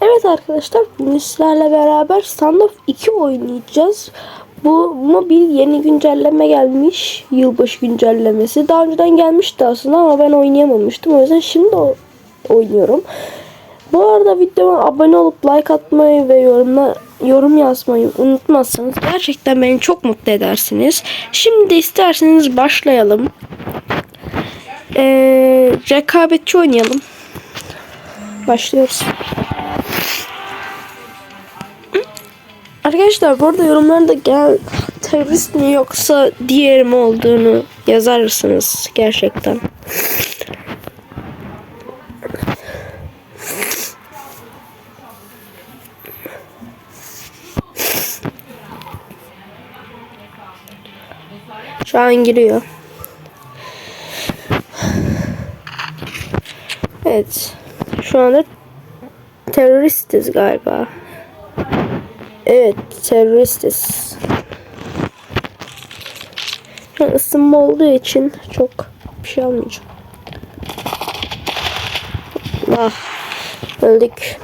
Evet arkadaşlar bugün sizlerle beraber Standoff 2 oynayacağız. Bu mobil yeni güncelleme gelmiş. Yılbaşı güncellemesi. Daha önceden gelmişti aslında ama ben oynayamamıştım. O yüzden şimdi oynuyorum. Bu arada videoma abone olup like atmayı ve yorumla, yorum yazmayı unutmazsanız gerçekten beni çok mutlu edersiniz. Şimdi isterseniz başlayalım. Ee, rekabetçi oynayalım. Başlıyoruz. Arkadaşlar bu arada yorumlarda gel terörist mi yoksa diğer mi olduğunu yazarsınız gerçekten. Şu an giriyor. Evet. Şu anda teröristiz galiba. Evet, teröristiz. An ısınma olduğu için çok bir şey almayacağım. Ah, öldük.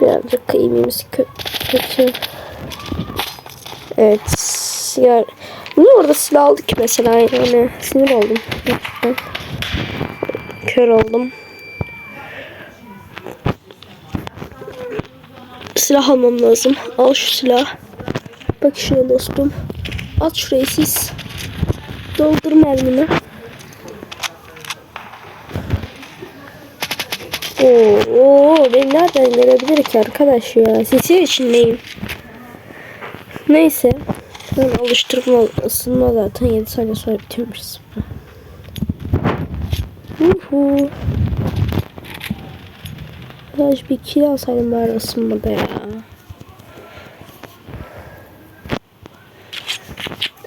Birazcık kıyımımız kö kötü. Evet, sigar. Niye orada silah aldık ki mesela? Yani sinir oldum. Kör oldum. Silah almam lazım. Al şu silah. Bak şuraya dostum. At şurayı siz. Doldur mermini. Oo, beni nereden görebilir ki arkadaş ya? Sesi içindeyim. Neyse. Ben alıştırma ısınma zaten 7 saniye sonra bitiyormuşuz. Uhu. Arkadaş bir kill alsaydım bari ısınmada ya.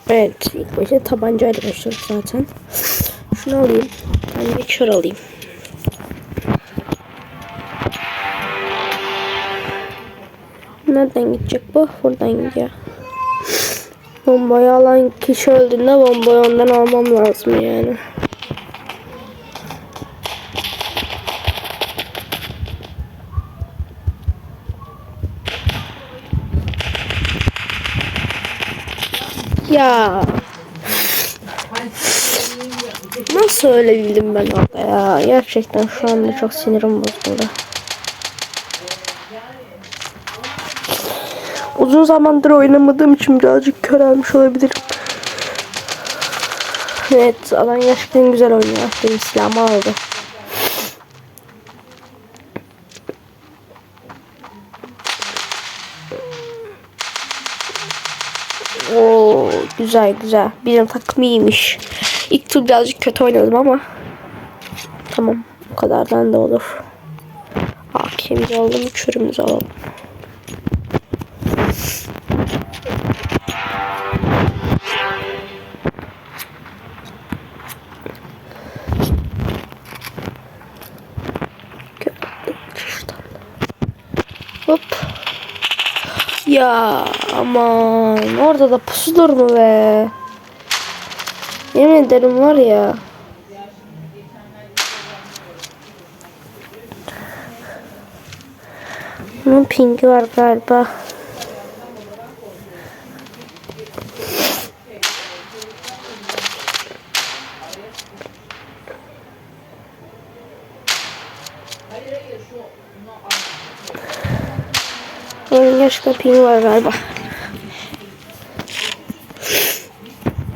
Evet ilk başta tabancayla başladık zaten. Şunu alayım. Ben de kör alayım. Nereden gidecek bu? Buradan gidiyor. Bombayı alan kişi öldüğünde bombayı ondan almam lazım yani. Ya. Nasıl öyle bildim ben orada ya? Gerçekten şu anda çok sinirim bozuldu. Uzun zamandır oynamadığım için birazcık körelmiş olabilirim. Evet, alan gerçekten güzel oynuyor. Benim silahımı aldı. Oo, güzel güzel. Bizim takım iyiymiş. İlk tur birazcık kötü oynadım ama tamam. O kadardan da olur. Hakimiz alalım, uçurumuzu alalım. Şuradan. Hop. Ya aman orada da pusulur mu be? Yemin ederim var ya. Bunun pingi var galiba. Onun gerçekten pingi var galiba.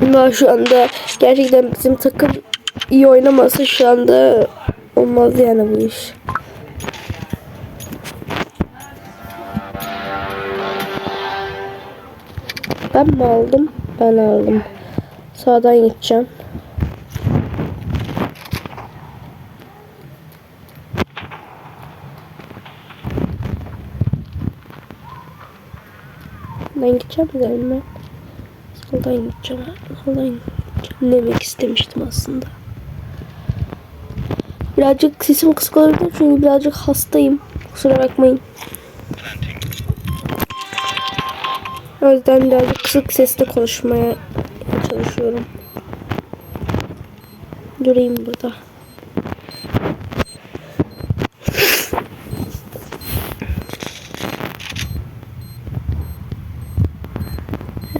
Ama şu anda gerçekten bizim takım iyi oynamasa şu anda olmaz yani bu iş. Ben mi aldım? Ben aldım. Sağdan gideceğim. Ben gideceğim üzerime. Soldan gideceğim. Soldan gideceğim demek istemiştim aslında. Birazcık sesim kısık olabilir çünkü birazcık hastayım. Kusura bakmayın. O yüzden birazcık kısık sesle konuşmaya çalışıyorum. Durayım burada.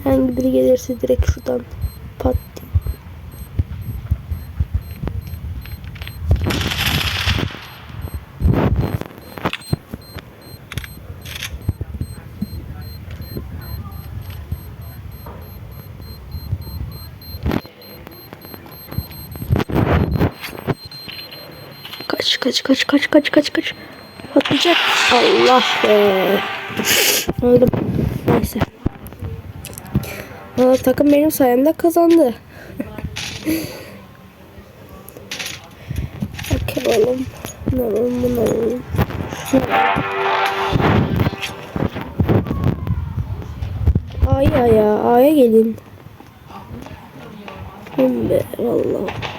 Herhangi biri gelirse direkt şuradan Kaç kaç kaç kaç kaç kaç. Patlayacak. Allah be. Öldüm. Neyse. Valla takım benim sayemde kazandı. Bakalım. Ne alalım bunu alalım. A'ya ya. A'ya gelin. Hım be valla.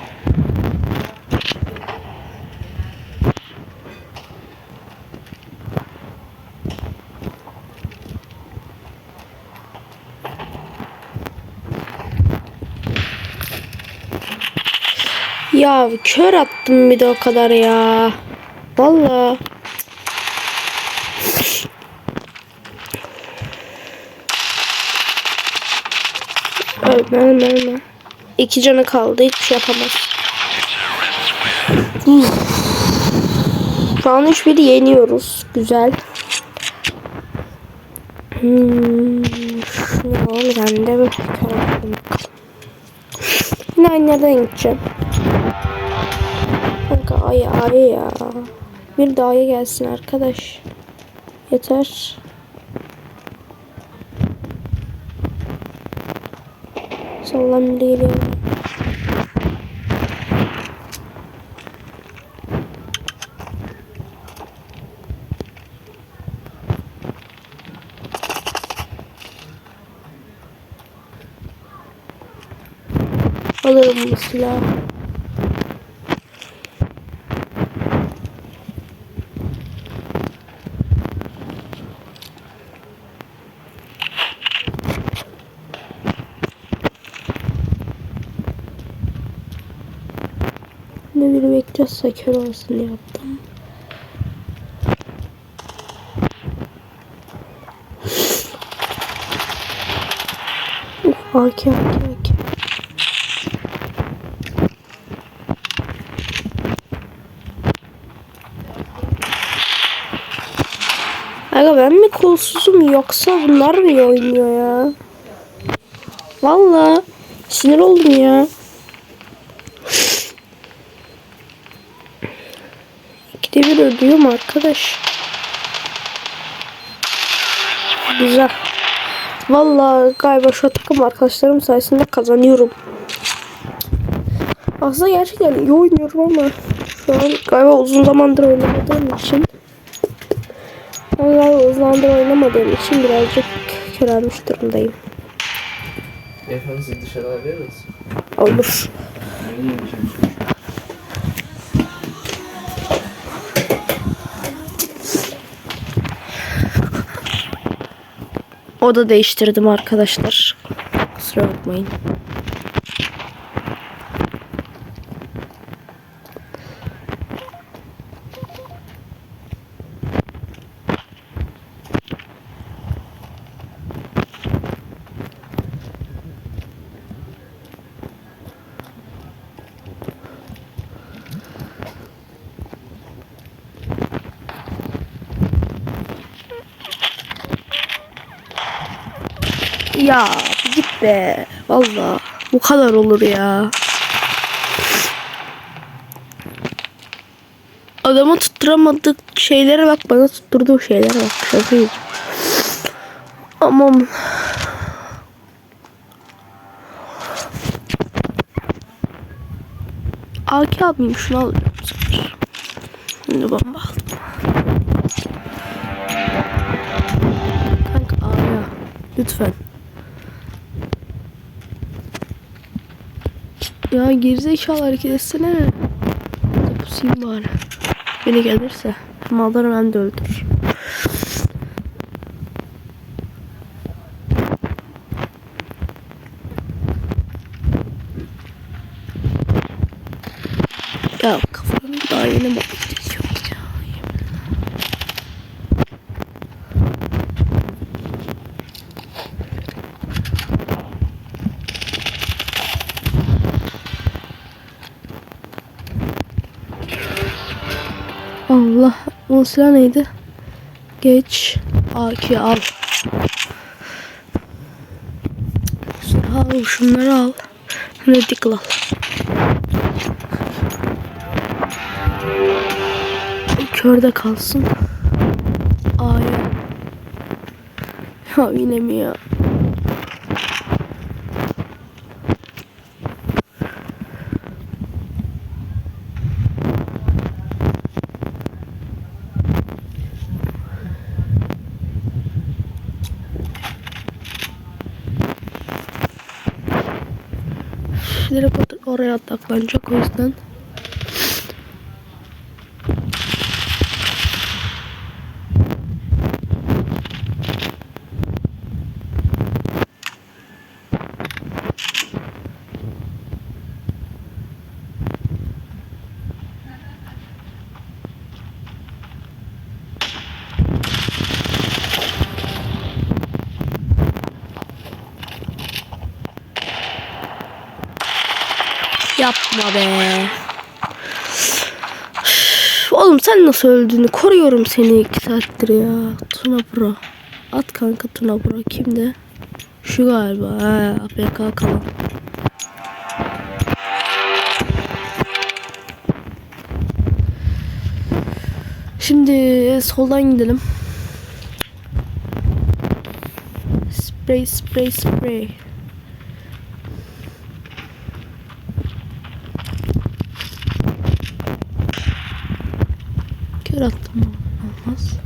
Ya kör attım bir de o kadar ya. Valla. Ölme ölme ölme. İki canı kaldı. Hiçbir şey yapamaz. Şu an hiçbiri yeniyoruz. Güzel. Hmm. Şunu alalım. Ben de bir. Yine aynı yerden gideceğim. Ay ay ya. Bir daha gelsin arkadaş. Yeter. Sallam geliyor. Alırım bu silahı. Ne beklese kör olsun yaptım. Uf, AK AK AK. Aga ben mi kolsuzum yoksa bunlar mı oynuyor ya? Valla sinir oldum ya. Bir ödüyorum arkadaş. Güzel. Valla galiba şu takım arkadaşlarım sayesinde kazanıyorum. Aslında gerçekten iyi oynuyorum ama şu an galiba uzun zamandır oynamadığım için galiba uzun zamandır oynamadığım için birazcık körelmiş durumdayım. Efendim siz dışarı alabilir miyiz? Olur. Oda değiştirdim arkadaşlar. Kusura bakmayın. Ya git be. Valla bu kadar olur ya. Adamı tutturamadık şeylere bak bana tutturduğu şeylere bak. Şaka. Aman. AK abim şunu sefer. Şimdi bomba aldım. Kanka A'ya. Lütfen. Ya gerizekalı hareket etsene. Pusayım bari. Beni gelirse. Malları ben de öldür. Ya kafam daha yeni bakıyor ya. O silah neydi? Geç. AK al. Al. Şunları al. Radical al. Körde kalsın. A'ya. Ya yine mi ya? Direkt or- oraya odaklanacak o yüzden. Yapma be. Oğlum sen nasıl öldüğünü koruyorum seni iki saattir ya. Tuna Pro. At kanka Tuna Pro kimde? Şu galiba. He APK kalan. Şimdi soldan gidelim. Spray spray spray. Attım olmaz.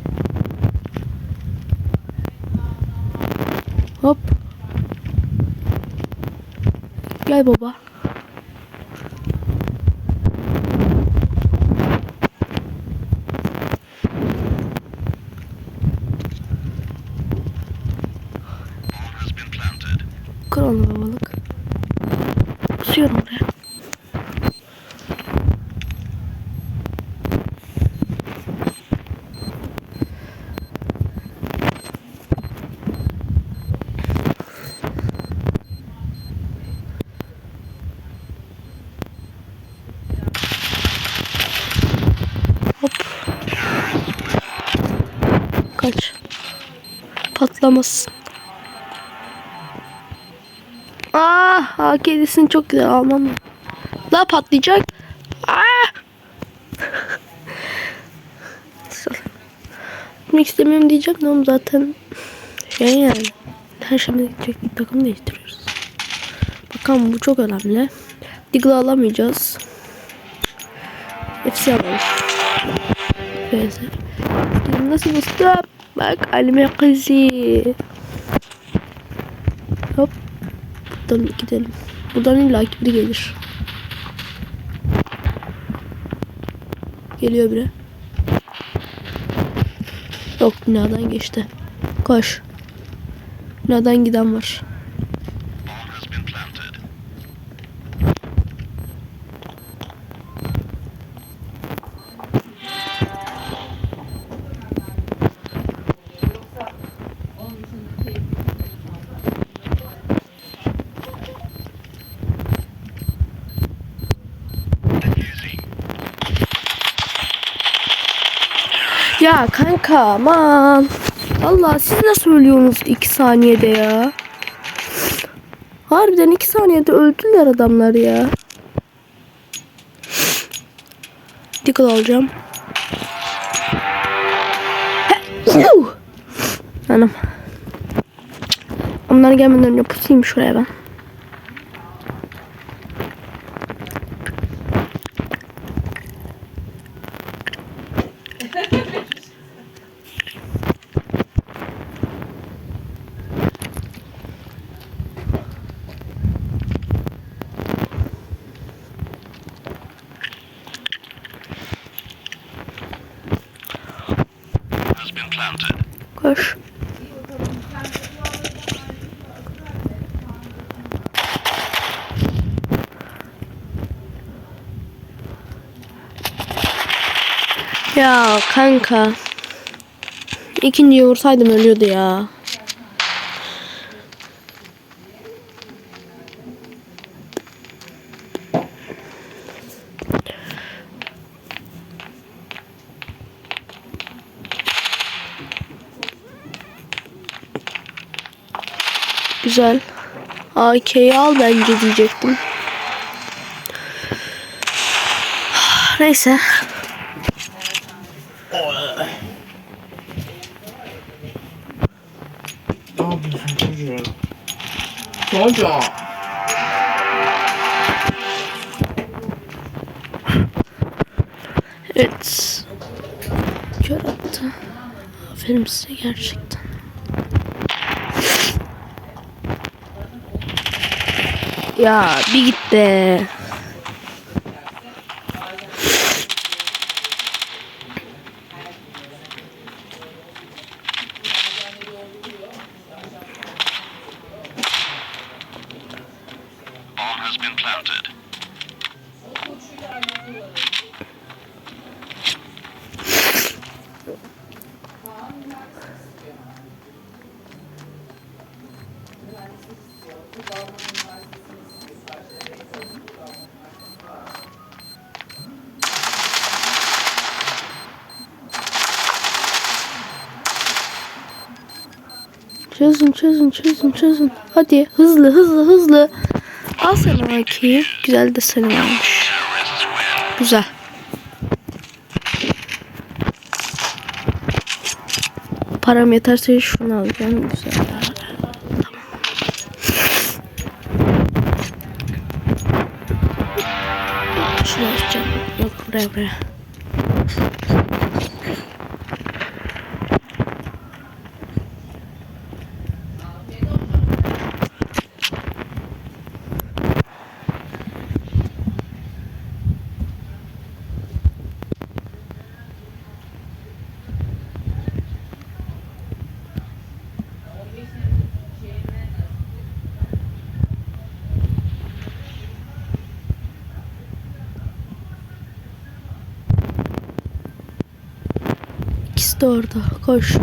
Hop. Gel baba. Kır onu babalık. Kusuyorum oraya. Hop. Kaç. Patlamasın. Ah, kedisini çok güzel almam. Daha patlayacak. Ah. Gitmek istemiyorum diyeceğim de zaten şey yani. Her şeyde gidecek takım değiştiriyoruz. Bakalım bu çok önemli. Diggle alamayacağız. Hepsi alalım. Neyse. Nasıl usta? Bak alime kızı. Hop. Buradan gidelim. Buradan illa biri gelir. Geliyor biri. Yok binadan geçti. Koş. Binadan giden var. Aman. Allah siz nasıl ölüyorsunuz 2 saniyede ya? Harbiden 2 saniyede öldüler adamlar ya. Dikkat alacağım. Anam. Onlar gelmeden önce pusayım şuraya ben. Koş. Ya kanka. İkinciyi vursaydım ölüyordu ya. Güzel. AK'yi al bence diyecektim. Neyse. Ne. Evet. Kör attı. Aferin size gerçekten. Ya bir git. Çözün çözün çözün çözün. Hadi hızlı hızlı hızlı. Al sana AK'yi. Güzel de senin olmuş. Güzel. Param yeterse şunu alacağım. Güzel. Tamam. Şunu alacağım. Yok buraya buraya. İkisi de orada. Koş.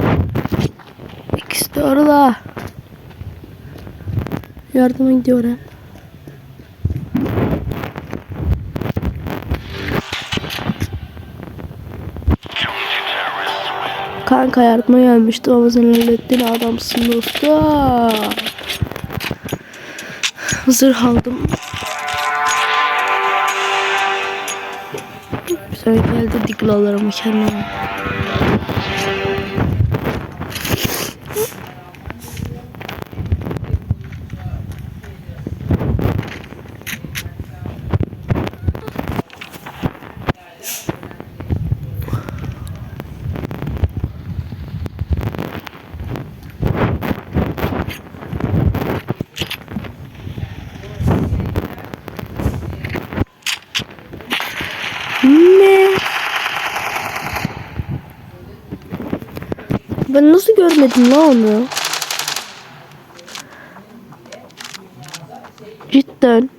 İkisi de orada. Yardıma gidiyorum. Kanka yardıma gelmiştim ama sen hallettin adamsın dostum. Zırh aldım. Güzel geldi diglalarımı kendime. Ne? Ben nasıl görmedim lan onu? Cidden.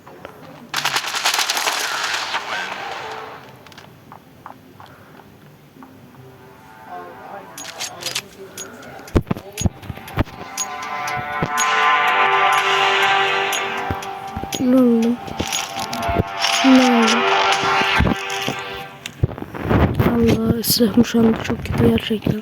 Allah silahım şu anda çok kötü gerçekten.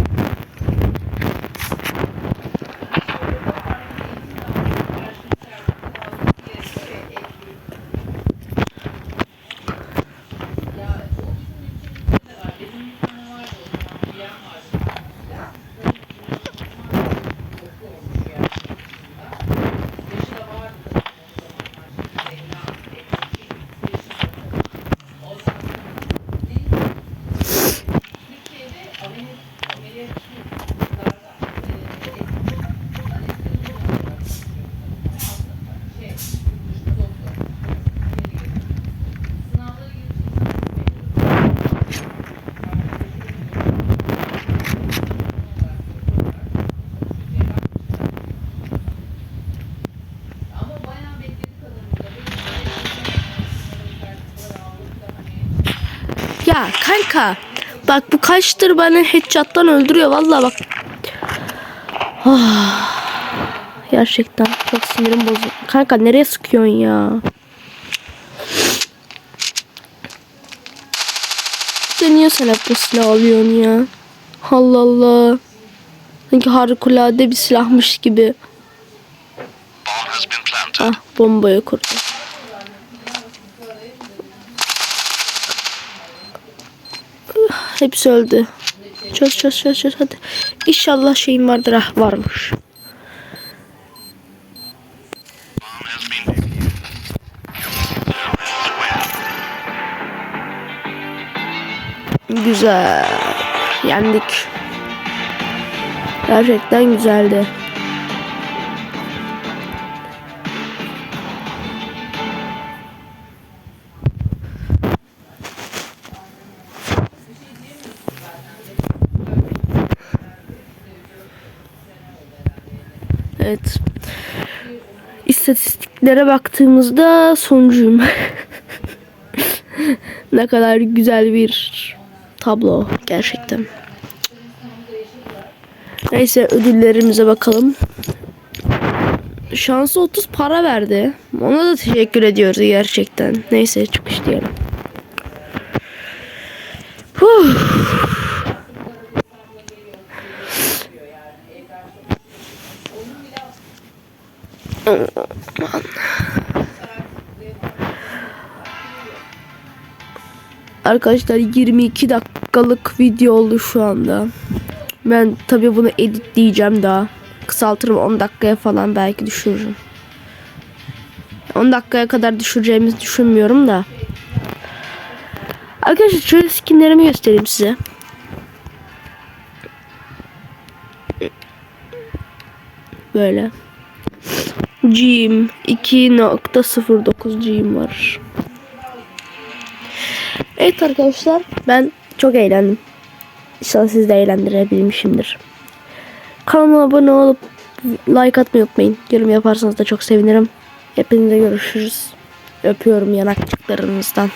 Ya kanka bak bu kaçtır beni headshot'tan öldürüyor vallahi bak. Ah, gerçekten çok sinirim bozuldu. Kanka nereye sıkıyorsun ya? Niye sen hep bu silahı alıyorsun ya? Allah Allah. Sanki harikulade bir silahmış gibi. Ah bombayı kurdu. Hepsi öldü. Çöz çöz çöz çöz hadi. İnşallah şeyim vardır. Ah varmış. Güzel. Yendik. Gerçekten güzeldi. Evet. İstatistiklere baktığımızda sonuncuyum. ne kadar güzel bir tablo gerçekten. Neyse ödüllerimize bakalım. Şansı 30 para verdi. Ona da teşekkür ediyoruz gerçekten. Neyse çıkış diyelim. Huh. Arkadaşlar 22 dakikalık video oldu şu anda. Ben tabii bunu editleyeceğim daha. Kısaltırım 10 dakikaya falan belki düşürürüm. 10 dakikaya kadar düşüreceğimizi düşünmüyorum da. Arkadaşlar şöyle skinlerimi göstereyim size. Böyle. G'im 2.09 G'im var. Evet arkadaşlar ben çok eğlendim. İnşallah siz de eğlendirebilmişimdir. Kanalıma abone olup like atmayı unutmayın. Yorum yaparsanız da çok sevinirim. Hepinize görüşürüz. Öpüyorum yanakçıklarınızdan.